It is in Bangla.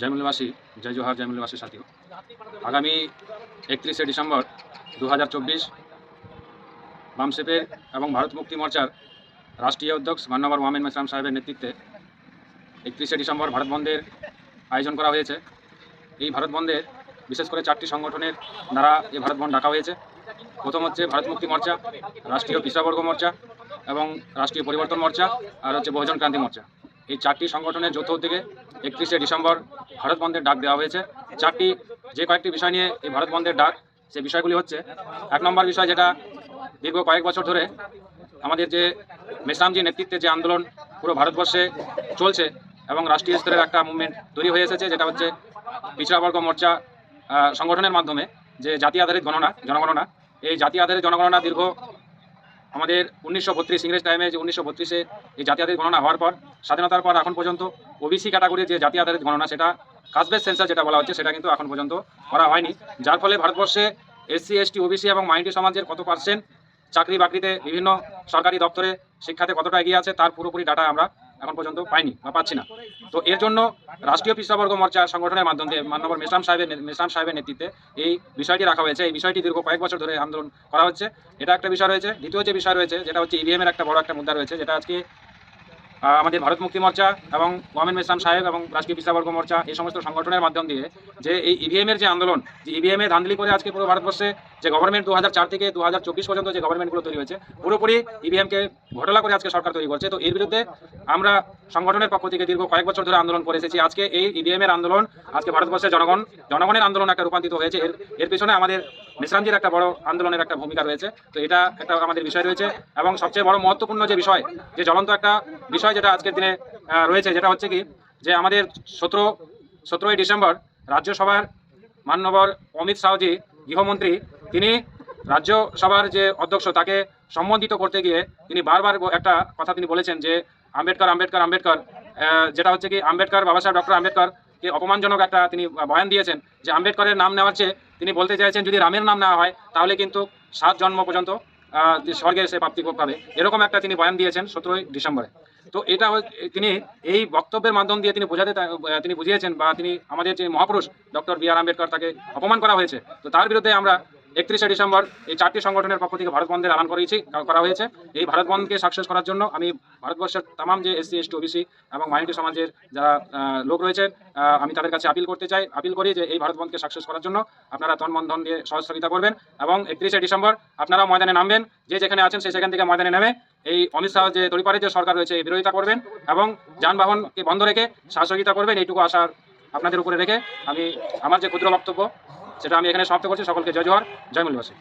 জয়মূল্যবাসী জয় জোহার জয়মূল্যবাসী সাথীও আগামী একত্রিশে ডিসেম্বর দু হাজার চব্বিশ বামসেপের এবং ভারত মুক্তি মোর্চার রাষ্ট্রীয় অধ্যক্ষ মান্যবর মোহামেদ মেসরাম সাহেবের নেতৃত্বে একত্রিশে ডিসেম্বর ভারত বন্ধের আয়োজন করা হয়েছে। এই ভারত বন্ধে বিশেষ করে চারটি সংগঠনের দ্বারা এই ভারত বন্ধ ডাকা হয়েছে। প্রথম হচ্ছে ভারত মুক্তি মোর্চা, রাষ্ট্রীয় পিছড়াবর্গ মোর্চা এবং রাষ্ট্রীয় পরিবর্তন মোর্চা আর হচ্ছে বহুজন ক্রান্তি মোর্চা। এই চারটি সংগঠনের যৌথ উদ্যোগে একত্রিশে ডিসেম্বর ভারত বন্ধের ডাক দেওয়া হয়েছে। চারটি, যে কয়েকটি বিষয় নিয়ে এই ভারত বন্ধের ডাক, সে বিষয়গুলি হচ্ছে, এক নম্বর বিষয় যেটা দীর্ঘ কয়েক বছর ধরে আমাদের যে মেসরামজির নেতৃত্বে যে আন্দোলন পুরো ভারতবর্ষে চলছে এবং রাষ্ট্রীয় স্তরের একটা মুভমেন্ট তৈরি হয়ে এসেছে, যেটা হচ্ছে পিছড়াবর্গ মোর্চা সংগঠনের মাধ্যমে যে জাতি আধারিত গণনা, জনগণনা, এই জাতি আধারিত জনগণনা দীর্ঘ আমাদের উনিশশো বত্রিশ ইংরেজ টাইমে যে উনিশশো বত্রিশে এই জাতি আধারিত গণনা হওয়ার পর, স্বাধীনতার পর এখন পর্যন্ত ওবিসি ক্যাটাগরির যে জাতি আধারিত গণনা, সেটা কাস্টবেস সেন্সার যেটা বলা হচ্ছে, সেটা কিন্তু এখন পর্যন্ত করা হয়নি। যার ফলে ভারতবর্ষে এসসি এসটি ওবিসি এবং মাইনরিটি সমাজের কত পার্সেন্ট চাকরি বাকরিতে বিভিন্ন সরকারি দপ্তরে শিক্ষাতে কতটা এগিয়ে আছে, তার পুরোপুরি ডাটা আমরা এখন পর্যন্ত পাইনি বা পাচ্ছি না। তো এর জন্য রাষ্ট্রীয় পিছড়াবর্গ মোর্চা সংগঠনের মাধ্যমে মাননবর মেসরাম সাহেবের মেসরাম সাহেবের নেতৃত্বে এই বিষয়টি রাখা হয়েছে। এই বিষয়টি দীর্ঘ কয়েক বছর ধরে আন্দোলন করা হচ্ছে। এটা একটা বিষয় রয়েছে। দ্বিতীয় যে বিষয় রয়েছে, যেটা হচ্ছে ইভিএম এর একটা বড় একটা মুদ্রা রয়েছে, যেটা আজকে আমাদের ভারত মুক্তি মোর্চা এবং মোহামেদ ইসলাম সাহেব এবং রাষ্ট্রীয় পিছড়াবর্গ মোর্চা, এই সমস্ত সংগঠনের মাধ্যম দিয়ে যে এই ইভিএম এর যে আন্দোলন, যে ইভিএম এ ধান্দলি করে আজকে পুরো ভারতবর্ষে যে গভর্নমেন্ট দু হাজার চার থেকে দু হাজার চব্বিশ পর্যন্ত যে গভর্নমেন্টগুলো তৈরি হয়েছে, পুরোপুরি ইভিএমকে ঘোটালা করে আজকে সরকার তৈরি করছে। তো এর বিরুদ্ধে আমরা সংগঠনের পক্ষ থেকে দীর্ঘ কয়েক বছর ধরে আন্দোলন করে এসেছি। আজকে এই ইভিএম এর আন্দোলন আজকে ভারতবর্ষের জনগণ, জনগণের আন্দোলন একটা রূপান্তরিত হয়েছে। এর এর পিছনে আমাদের মিশ্রামজির একটা বড় আন্দোলনের একটা ভূমিকা রয়েছে। তো এটা একটা আমাদের বিষয় রয়েছে এবং সবচেয়ে বড় মহত্বপূর্ণ যে বিষয়, যে জ্বলন্ত একটা বিষয় যেটা আজকের দিনে রয়েছে যেটা হচ্ছে কি যে আমাদের সতেরো, সতেরোই ডিসেম্বর রাজ্যসভার মান্যবর অমিত শাহজি, গৃহমন্ত্রী, তিনি রাজ্যসভার যে অধ্যক্ষ, তাকে সম্বন্ধিত করতে গিয়ে তিনি বারবার একটা কথা তিনি বলেছেন যে আম্বেদকর আম্বেদকর আম্বেদকর যেটা হচ্ছে কি আম্বেদকর বাবা সাহেব ডক্টর আম্বেদকরকে অপমানজনক একটা তিনি বয়ান দিয়েছেন যে আম্বেদকরের নাম নেওয়ার চেয়ে তিনি বলতে চাইছেন যদি রামের নাম নেওয়া হয়, তাহলে কিন্তু সাত জন্ম পর্যন্ত স্বর্গে সে প্রাপ্তি পাবে। এরকম একটা তিনি বয়ান দিয়েছেন সতেরোই ডিসেম্বরে। তো এটা তিনি এই বক্তব্যের মাধ্যম দিয়ে তিনি বোঝাতে তিনি বুঝিয়েছেন বা তিনি আমাদের যে মহাপুরুষ ডক্টর বি আর আম্বেদকর তাকে অপমান করা হয়েছে। তো তার বিরুদ্ধে আমরা একত্রিশে ডিসেম্বর এই চারটি সংগঠনের পক্ষ থেকে ভারত বন্ধের এলান করেছি করা হয়েছে। এই ভারত বন্ধকে সাকসেস করার জন্য আমি ভারতবর্ষের তামাম যে এসসি এসটি ওবিসি এবং মাইনরিটি সমাজের যারা লোক রয়েছেন আহ, আমি তাদের কাছে আপিল করতে চাই আপিল করি যে এই ভারত বন্ধকে সাকসেস করার জন্য আপনারা তন মন ধন দিয়ে সহযোগিতা করবেন এবং একত্রিশে ডিসেম্বর আপনারা ময়দানে নামবেন যে যেখানে আছেন সে সেখান থেকে ময়দানে নেমে এই অমিত শাহ যে তরিপারের যে সরকার রয়েছে এই বিরোধিতা করবেন এবং যানবাহনকে বন্ধ রেখে সহযোগিতা করবেন এইটুকু আশার আপনাদের উপরে রেখে আমি আমার যে ক্ষুদ্র বক্তব্য সেটা আমি এখানে সমাপ্ত করছি। সকলকে জয় জোহার জয় মূল্যবাসী